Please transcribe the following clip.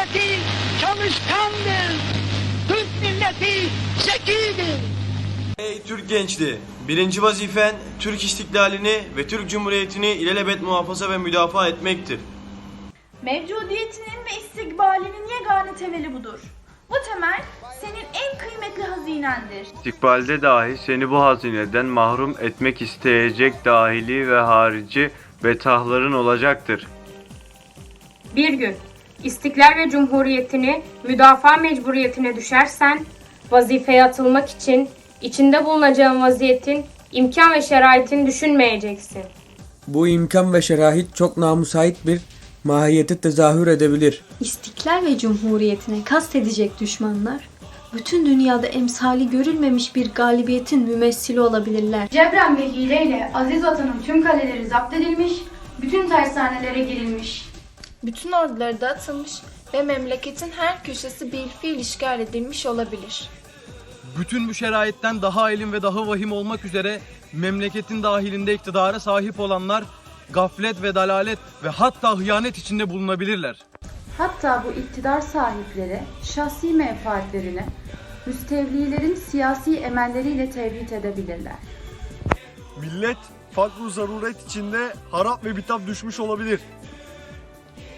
milleti çalışkandır. Türk milleti zekidir. Ey Türk gençliği! Birinci vazifen Türk istiklalini ve Türk Cumhuriyeti'ni ilelebet muhafaza ve müdafaa etmektir. Mevcudiyetinin ve istikbalinin yegane temeli budur. Bu temel senin en kıymetli hazinendir. İstikbalde dahi seni bu hazineden mahrum etmek isteyecek dahili ve harici betahların olacaktır. Bir gün İstiklal ve Cumhuriyetini müdafaa mecburiyetine düşersen vazifeye atılmak için içinde bulunacağın vaziyetin imkan ve şeraitin düşünmeyeceksin. Bu imkan ve şerahit çok namusait bir mahiyeti tezahür edebilir. İstiklal ve Cumhuriyetine kastedecek düşmanlar, bütün dünyada emsali görülmemiş bir galibiyetin mümessili olabilirler. Cebren ve hileyle aziz vatanın tüm kaleleri zapt edilmiş, bütün tersanelere girilmiş. Bütün orduları dağıtılmış ve memleketin her köşesi bir fiil işgal edilmiş olabilir. bütün bu şeraitten daha elim ve daha vahim olmak üzere memleketin dahilinde iktidara sahip olanlar gaflet ve dalalet ve hatta hıyanet içinde bulunabilirler. Hatta bu iktidar sahipleri şahsi menfaatlerini müstevlilerin siyasi emelleriyle tevhid edebilirler. Millet farklı zaruret içinde harap ve bitap düşmüş olabilir.